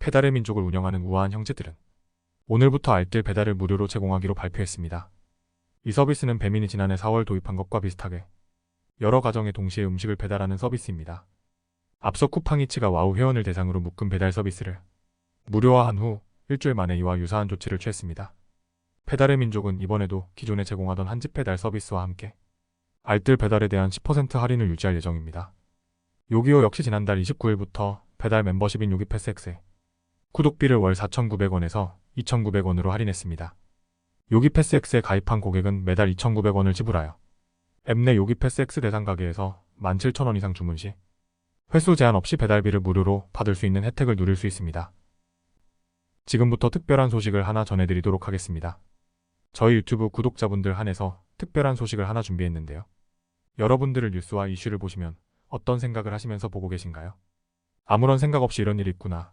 페달의 민족을 운영하는 우아한 형제들은 오늘부터 알뜰 배달을 무료로 제공하기로 발표했습니다. 이 서비스는 배민이 지난해 4월 도입한 것과 비슷하게 여러 가정에 동시에 음식을 배달하는 서비스입니다. 앞서 쿠팡이츠가 와우 회원을 대상으로 묶은 배달 서비스를 무료화한 후 일주일 만에 이와 유사한 조치를 취했습니다. 페달의 민족은 이번에도 기존에 제공하던 한집 배달 서비스와 함께 알뜰 배달에 대한 10% 할인을 유지할 예정입니다. 요기요 역시 지난달 29일부터 배달 멤버십인 요기 패스X에 구독비를 월 4,900원에서 2,900원으로 할인했습니다. 요기 패스X에 가입한 고객은 매달 2,900원을 지불하여 앱 내 요기 패스X 대상 가게에서 17,000원 이상 주문 시 횟수 제한 없이 배달비를 무료로 받을 수 있는 혜택을 누릴 수 있습니다. 지금부터 특별한 소식을 하나 전해드리도록 하겠습니다. 저희 유튜브 구독자분들 한해서 특별한 소식을 하나 준비했는데요. 여러분들을 뉴스와 이슈를 보시면 어떤 생각을 하시면서 보고 계신가요? 아무런 생각 없이 이런 일이 있구나,